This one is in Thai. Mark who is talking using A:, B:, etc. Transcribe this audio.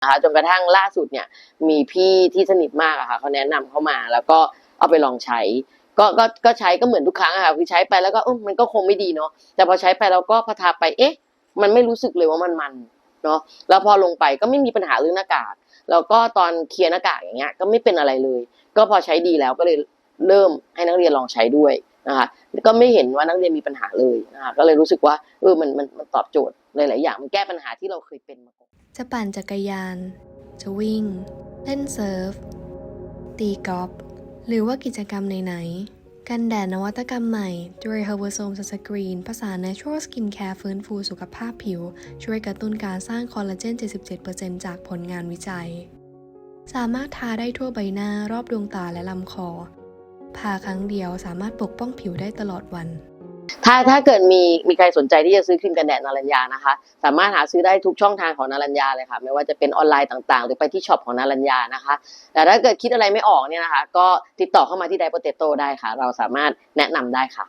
A: นะคะจนกระทั่งล่าสุดเนี่ยมีพี่ที่สนิทมากอะค่ะเขาแนะนำเข้ามา แล้วก็เอาไปลองใช้ ก็ก็ก็ใช้ก็เหมือนทุกครั้งอะค่ะคือใช้ไปแล้วก็มันก็คงไม่ดีเนาะแต่พอใช้ไปแล้วก็พอทาไปเอ๊ะ มันไม่รู้สึกเลยว่ามันมันเนาะแล้วพอลงไปก็ไม่มีปัญหาเรื่องหน้ากากแล้วก็ตอนเคลียร์หน้ากากอย่างเงี้ยก็ไม่เป็นอะไรเลย ก็พอใช้ดีแล้วก็เลย เริ่มให้นักเรียนลองใช้ด้วยนะคะก็ไม่เห็นว่านักเรียนมีปัญหาเลยนะคะก็เลยรู้สึกว่าเออมันมันมันตอบโจทย์หลายๆอย่างมันแก้ปัญหาที่เราเคยเป็นมาก่อน
B: จะปั่นจักรยาน จะวิ่ง เล่นเซิร์ฟ ตีกอล์ฟหรือว่ากิจกรรมไหนๆกันแดดนวัตกรรมใหม่ ด้วย Herbosome Sunscreen ภาษา Natural Skin Care ฟื้นฟูสุขภาพผิว ช่วยกระตุ้นการสร้างคอลลาเจน 77%จากผลงานวิจัย สามารถทาได้ทั่วใบหน้ารอบดวงตาและลำคอ พาครั้งเดียวสามารถปกป้องผิวได้ตลอดวัน
A: ถ้าถ้าเกิดมีมีใครสนใจที่จะซื้อครีมกันแดดนารัญญานะคะ สามารถหาซื้อได้ทุกช่องทางของนารัญญาเลยค่ะ ไม่ว่าจะเป็นออนไลน์ต่างๆ หรือไปที่ช็อปของนารัญญานะคะ แต่ถ้าเกิดคิดอะไรไม่ออกเนี่ยนะคะ ก็ติดต่อเข้ามาที่ไดโปเตโตได้ค่ะ เราสามารถแนะนำได้ค่ะ